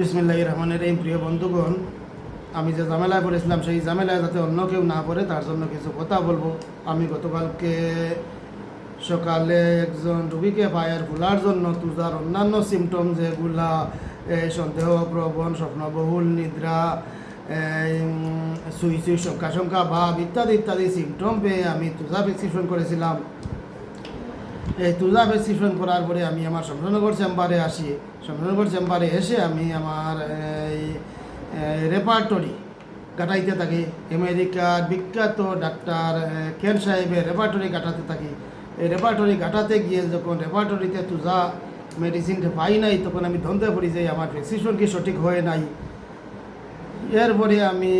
বিসমিল্লাহ রহমানের এই প্রিয় বন্ধুগণ, আমি যে ঝামেলায় পড়েছিলাম, সেই ঝামেলায় যাতে অন্য কেউ না পড়ে, তার জন্য কিছু কথা বলব। আমি গতকালকে সকালে একজন রুগীকে পায়ের ফুলার জন্য তুজার অন্যান্য সিমটম যেগুলা এই সন্দেহ, প্রবণ, স্বপ্নবহুল, নিদ্রা সুই সুই শঙ্কা শঙ্কা ভাব ইত্যাদি ইত্যাদি সিমটম পেয়ে আমি তুজা প্রেসক্রিপশন করেছিলাম। এই তুজা প্রেসক্রিপশন করার পরে আমি আমার শমশানগর চেম্বারে আসি। শমশানগর চেম্বারে এসে আমি আমার এই রেপার্টরি কাটাইতে থাকি। আমেরিকার বিখ্যাত ডাক্তার কেন সাহেবের রেপার্টরি কাটাতে থাকি। এই রেপার্টরি কাটাতে গিয়ে যখন রেপার্টরিতে তুজা মেডিসিনটা পাই নাই, তখন আমি ধন্দে পড়ি যে আমার প্রেসক্রিপশন কি সঠিক হয় নাই। এরপরে আমি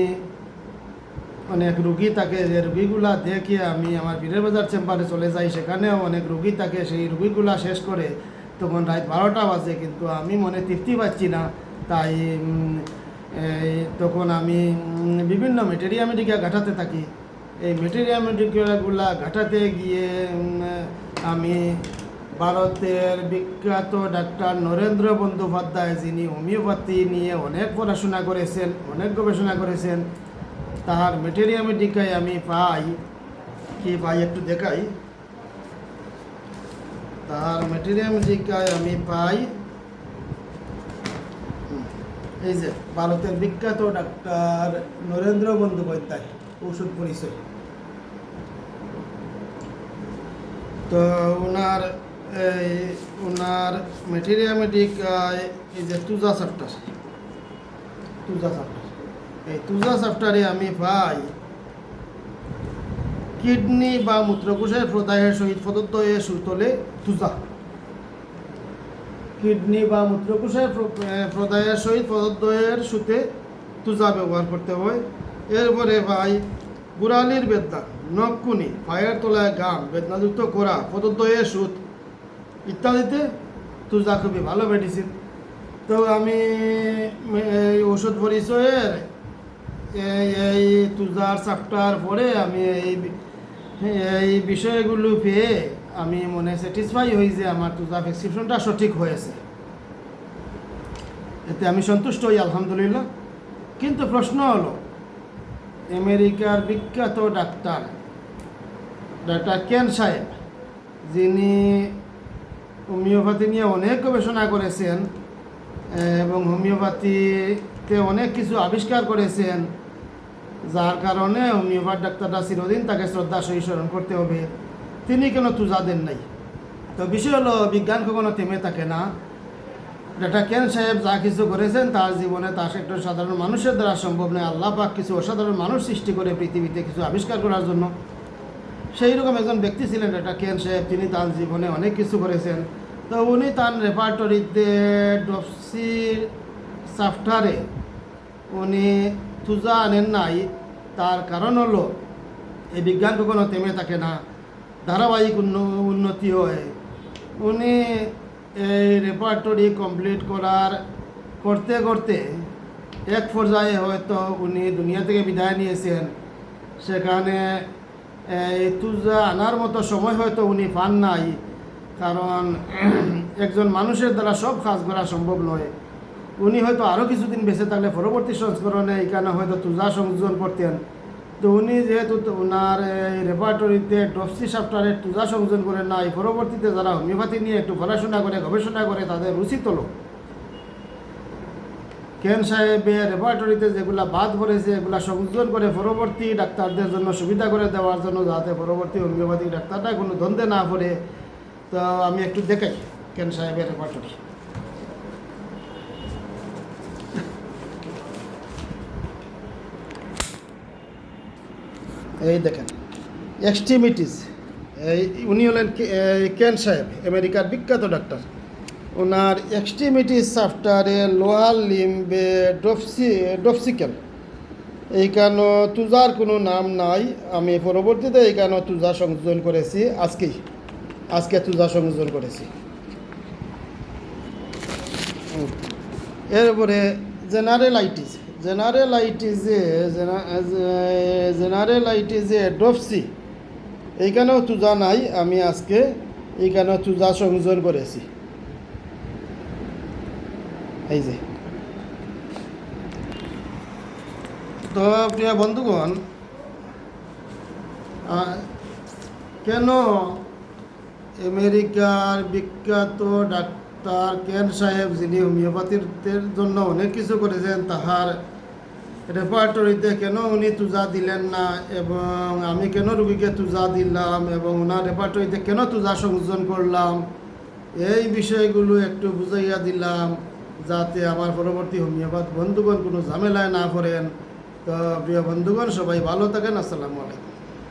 অনেক রুগী থাকে যে রুগীগুলা দেখে আমি আমার বীরের বাজার চেম্বারে চলে যাই, সেখানেও অনেক রুগী থাকে, সেই রুগীগুলা শেষ করে তখন রাত বারোটা বাজে, কিন্তু আমি মনে তৃপ্তি পাচ্ছি না। তাই তখন আমি বিভিন্ন মেটেরিয়া মেডিকা ঘাটাতে থাকি। এই মেটেরিয়া মেডিকাগুলা ঘাটাতে গিয়ে আমি ভারতের বিখ্যাত ডাক্তার নরেন্দ্র বন্দ্যোপাধ্যায় যিনি হোমিওপ্যাথি নিয়ে অনেক পড়াশোনা করেছেন, অনেক গবেষণা করেছেন তার মেটেরিয়া মেডিকায় আমি পাই। কি পাই একটু দেখাই। তার মেটেরিয়া মেডিকায় আমি পাই। এই যে, ভারতের বিখ্যাত ডাক্তার নরেন্দ্র বন্দ্যোপাধ্যায় ঔষধ পরিচয়। তো ওনার, এই ওনার মেটেরিয়া মেডিকায় এই যে তুজা চ্যাপ্টার তুজা চ্যাপ্টার এই তুজা চ্যাপ্টারে আমি পাই কিডনি বা মূত্রকোষের প্রদাহের সহিত প্রদত্ত এ সুতলে তুজা কিডনি বা মূত্রকোষের প্র- এ, প্রদাহের সহিত এর সুতে তুজা ব্যবহার করতে হয়। এরপরে ভাই গুড়ালির বেদনা নকুনি পায়ের তলায় গান বেদনাযুক্ত করা এ সুত ইত্যাদিতে তুজা খুবই ভালো মেডিসিন তো আমি এই ওষুধ পরিচয়ের এই তুজার চ্যাপ্টার পরে আমি এই এই বিষয়গুলো পেয়ে আমি মনে স্যাটিসফাই হই যে আমার তুজা প্রেসক্রিপশনটা সঠিক হয়েছে। এতে আমি সন্তুষ্ট হই, আলহামদুলিল্লাহ। কিন্তু প্রশ্ন হলো, আমেরিকার বিখ্যাত ডাক্তার ডাক্তার কেন সাহেব, যিনি হোমিওপ্যাথি নিয়ে অনেক গবেষণা করেছেন, এবং হোমিওপ্যাথিতে অনেক কিছু আবিষ্কার করেছেন, যার কারণে হোমিওপ্যাথ ডাক্তাররা চিরদিন তাকে শ্রদ্ধা স্মরণ করতে হবে। তিনি কেন তুজা দেন নাই। তো বিষয় হলো, বিজ্ঞান কখনো থেমে থাকে না। ডাক্তার কেন সাহেব যা কিছু করেছেন তার জীবনে তার একটা সাধারণ মানুষের দ্বারা সম্ভব নয়। আল্লাহ পাক কিছু অসাধারণ মানুষ সৃষ্টি করে পৃথিবীতে কিছু আবিষ্কার করার জন্য। সেই রকম একজন ব্যক্তি ছিলেন ডাক্তার কেন সাহেব, তিনি তার জীবনে অনেক কিছু করেছেন। তো উনি তার রেপার্টরিতে ডপসি সফটওয়্যারে উনি তুজা আনেন নাই, তার কারণ হলো, এই বিজ্ঞান কখনো থেমে থাকে না, ধারাবাহিক উন্ন- উন্নতি হয়। উনি এই রেপার্টরি কমপ্লিট করার করতে করতে এক পর্যায়ে হয়তো উনি দুনিয়া থেকে বিদায় নিয়েছেন। সেখানে এই তুজা আনার মতো সময় হয়তো উনি পান নাই, কারণ একজন মানুষের দ্বারা সব কাজ করা সম্ভব নয়। উনি হয়তো আরও কিছুদিন বেঁচে থাকলে পরবর্তী সংস্করণে এখানে হয়তো তুজা সংযোজন করতেন। তো উনি যেহেতু ওনার এই রেপার্টরিতে ডপসি সফটওয়্যারের তুজা সংযোজন করেন নাই, পরবর্তীতে যারা হোমিওপ্যাথি নিয়ে একটু পড়াশোনা করে, গবেষণা করে, তাদের রুচি তোলো কেন সাহেবের রেপার্টরিতে যেগুলা বাদ পড়েছে, এগুলা সংযোজন করে পরবর্তী ডাক্তারদের জন্য সুবিধা করে দেওয়ার জন্য যাতে পরবর্তী হোমিওপ্যাথিক ডাক্তারটা কোনো দ্বন্দ্বে না পড়ে, তো আমি একটু দেখাই কেন সাহেবের রেপার্টরি এই দেখেন এক্সট্রিমিটিস এই উনি হলেন কেন সাহেব আমেরিকার বিখ্যাত ডাক্তার ওনার এক্সট্রিমিটিস সফটওয়্যারে লোহার লিম্বে ডপসি, ডপসিকেল। এইখানে তুজার কোনো নাম নাই, আমি পরবর্তীতে এইখানে তুজা সংযোজন করেছি, আজকেই, আজকে তুজা সংযোজন করেছি। এরপরে জেনারেলাইটিস জেনারেলাইটিজে জেনারেলাইটিজে ডপসি এইখানেও চুজা নাই, আমি আজকে এইখানেও চুজা সংযোজন করেছি। এই যে। তো প্রিয় বন্ধুগণ কেন আমেরিকার বিখ্যাত ডাক্তার কেন সাহেব, যিনি হোমিওপ্যাথির জন্য অনেক কিছু করেছেন, তাহার রেপার্টরিতে কেন উনি তুজা দিলেন না এবং আমি কেন রুগীকে তুজা দিলাম এবং ওনার রেপার্টরিতে কেন তুজা সংযোজন করলাম? এই বিষয়গুলো একটু বুঝাইয়া দিলাম যাতে আমার পরবর্তী হোমিওপ্যাথ বন্ধুগণ কোনো ঝামেলায় না পড়েন। তো প্রিয় বন্ধুগণ, সবাই ভালো থাকেন। আসসালামু আলাইকুম।